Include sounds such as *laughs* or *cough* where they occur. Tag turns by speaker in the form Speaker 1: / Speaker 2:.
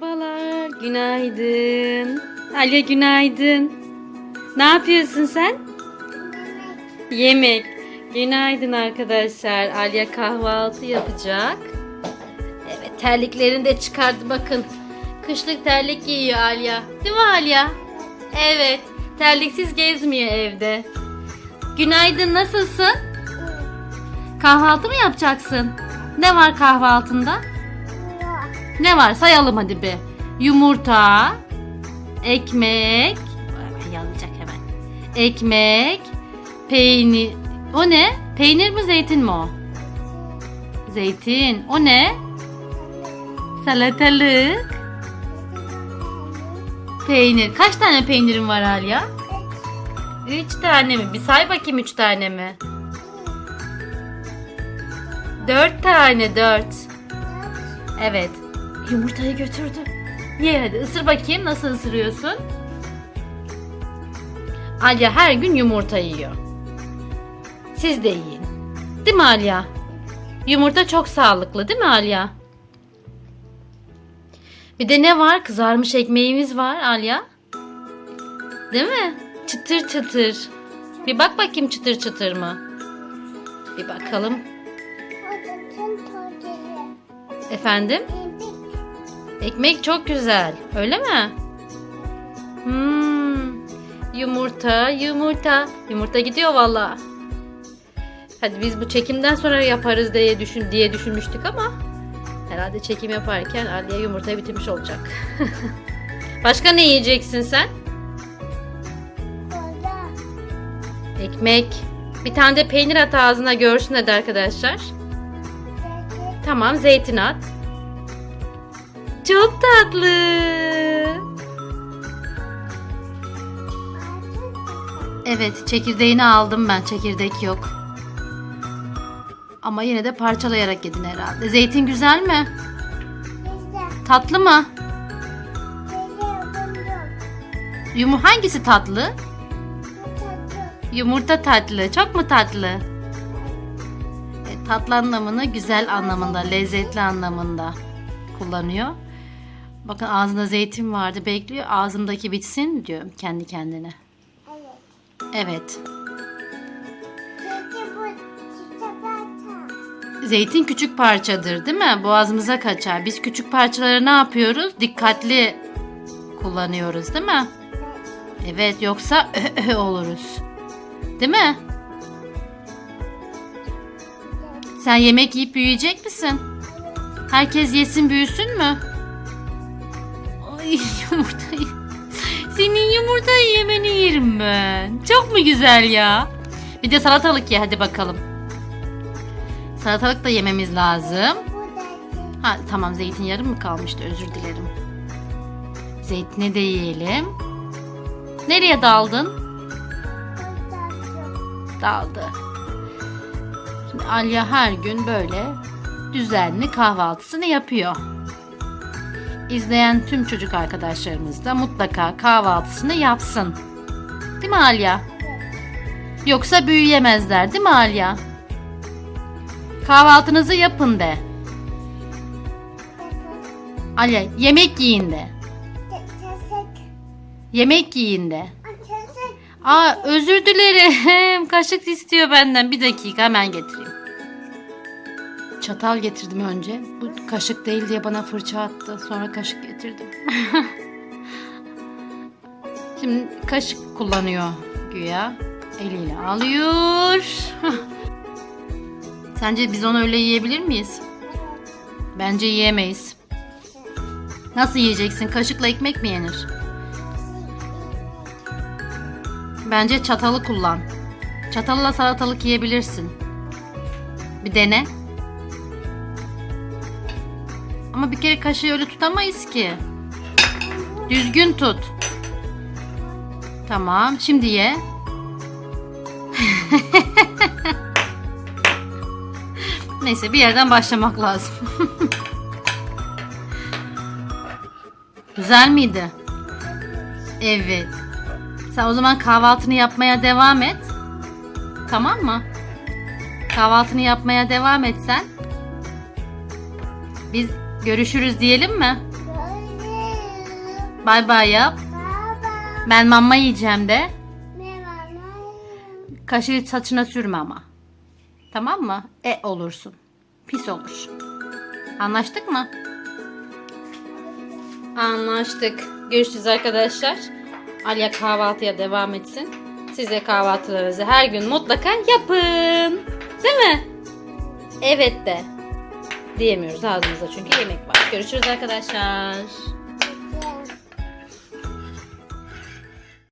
Speaker 1: Merhabalar, günaydın. Alya günaydın. Ne yapıyorsun sen? Yemek. Günaydın arkadaşlar. Alya kahvaltı yapacak. Evet, terliklerini de çıkardı bakın. Kışlık terlik giyiyor Alya. Değil mi Alya? Evet, terliksiz gezmiyor evde. Günaydın, nasılsın? Kahvaltı mı yapacaksın? Ne var kahvaltında? Ne var sayalım hadi bir. Yumurta, ekmek, yanacak hemen. Ekmek, peynir. O ne? Peynir mi zeytin mi o? Zeytin. O ne? Salatalık. Peynir. Kaç tane peynirin var Alya? Üç tane mi? Bir say bakayım üç tane mi? Dört tane dört. Evet. Yumurtayı götürdü. Ye hadi ısır bakayım nasıl ısırıyorsun? Alya her gün yumurta yiyor. Siz de yiyin. Değil mi Alya? Yumurta çok sağlıklı değil mi Alya? Bir de ne var? Kızarmış ekmeğimiz var Alya. Değil mi? Çıtır çıtır. Bir bak bakayım çıtır çıtır mı? Bir bakalım. Efendim? Ekmek çok güzel. Öyle mi? Hmm. Yumurta, yumurta. Yumurta gidiyor valla. Hadi biz bu çekimden sonra yaparız diye düşün diye düşünmüştük ama herhalde çekim yaparken Aliye yumurtayı bitirmiş olacak. *laughs* Başka ne yiyeceksin sen? Ekmek. Bir tane de peynir at ağzına görsün hadi arkadaşlar. Tamam zeytin at. Çok tatlı. Evet çekirdeğini aldım ben. Çekirdek yok. Ama yine de parçalayarak yedin herhalde. Zeytin güzel mi? Tatlı mı? Yumu hangisi tatlı? Yumurta tatlı. Çok mu tatlı? E, tatlı anlamını güzel anlamında, lezzetli anlamında kullanıyor. Bakın ağzında zeytin vardı bekliyor. Ağzımdaki bitsin diyor kendi kendine. Evet. Zeytin küçük parçadır değil mi? Boğazımıza kaçar. Biz küçük parçaları ne yapıyoruz? Dikkatli kullanıyoruz değil mi? Evet yoksa *laughs* oluruz. Değil mi? Sen yemek yiyip büyüyecek misin? Herkes yesin büyüsün mü? Ay *laughs* yumurtayı. Senin yumurtayı yemeni yerim ben. Çok mu güzel ya? Bir de salatalık ye hadi bakalım. Salatalık da yememiz lazım. Ha tamam zeytin yarım mı kalmıştı özür dilerim. Zeytini de yiyelim. Nereye daldın? Daldı. Şimdi Alya her gün böyle düzenli kahvaltısını yapıyor. İzleyen tüm çocuk arkadaşlarımız da mutlaka kahvaltısını yapsın. Değil mi Alya? Yoksa büyüyemezler değil mi Alya? Kahvaltınızı yapın de. Alya yemek yiyin de. Yemek yiyin de. Aa özür dilerim. *laughs* Kaşık istiyor benden. Bir dakika hemen getireyim. Çatal getirdim önce. Bu kaşık değil diye bana fırça attı. Sonra kaşık getirdim. *laughs* Şimdi kaşık kullanıyor güya. Eliyle alıyor. *laughs* Sence biz onu öyle yiyebilir miyiz? Bence yiyemeyiz. Nasıl yiyeceksin? Kaşıkla ekmek mi yenir? Bence çatalı kullan. Çatalla salatalık yiyebilirsin. Bir dene. Ama bir kere kaşığı öyle tutamayız ki. Düzgün tut. Tamam, şimdi ye. *laughs* Neyse bir yerden başlamak lazım. *laughs* Güzel miydi? Evet. Sen o zaman kahvaltını yapmaya devam et. Tamam mı? Kahvaltını yapmaya devam et sen. Biz görüşürüz diyelim mi? Bay bay yap.
Speaker 2: Baba.
Speaker 1: Ben mama yiyeceğim de. Kaşığı saçına sürme ama. Tamam mı? E olursun. Pis olur. Anlaştık mı? Anlaştık. Görüşürüz arkadaşlar. Alya kahvaltıya devam etsin. Siz de kahvaltılarınızı her gün mutlaka yapın. Değil mi? Evet de. Diyemiyoruz ağzımızda çünkü yemek var. Görüşürüz arkadaşlar.